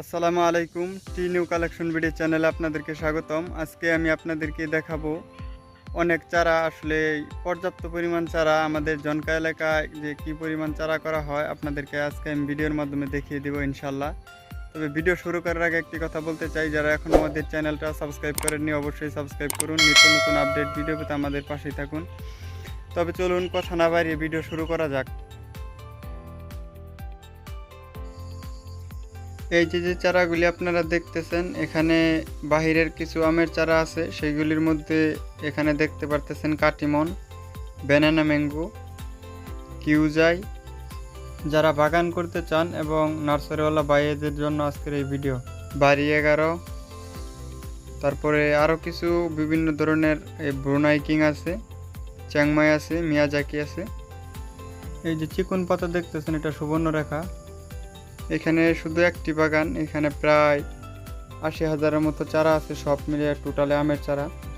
আসসালামু আলাইকুম, টি new collection video চ্যানেলে আপনাদেরকে স্বাগতম। আজকে আমি আপনাদেরকে দেখাবো অনেক চারা, আসলে পর্যাপ্ত পরিমাণ চারা আমাদের জনকা এলাকায় যে কি পরিমাণ চারা করা হয়, আপনাদেরকে আজকে আমি ভিডিওর মাধ্যমে দেখিয়ে দেবো ইনশাল্লাহ তবে ভিডিও শুরু করার আগে একটি কথা বলতে চাই, যারা এখন আমাদের চ্যানেলটা সাবস্ক্রাইব করেননি অবশ্যই সাবস্ক্রাইব করুন, নিত্য নতুন আপডেট ভিডিও পেতে আমাদের পাশেই থাকুন। তবে চলুন, কথা না বাড়িয়ে ভিডিও শুরু করা যাক। এই যে যে চারাগুলি আপনারা দেখতেছেন, এখানে বাহিরের কিছু আমের চারা আছে। সেইগুলির মধ্যে এখানে দেখতে পারতেছেন কাটিমন, ব্যানানা ম্যাঙ্গো, কিউজাই। যারা বাগান করতে চান এবং নার্সারিওয়ালা বাইয়েদের জন্য আজকের এই ভিডিও, বাড়ি এগারো। তারপরে আরও কিছু বিভিন্ন ধরনের, এই ব্রুনাই কিং আছে, চ্যাংমাই আছে, মিয়াজাকি আছে। এই যে চিকন পাতা দেখতেছেন, এটা সুবর্ণরেখা। এখানে শুধু একটি বাগান, এখানে প্রায় আশি হাজারের মতো চারা আছে, সব মিলিয়ে টোটালে আমের চারা।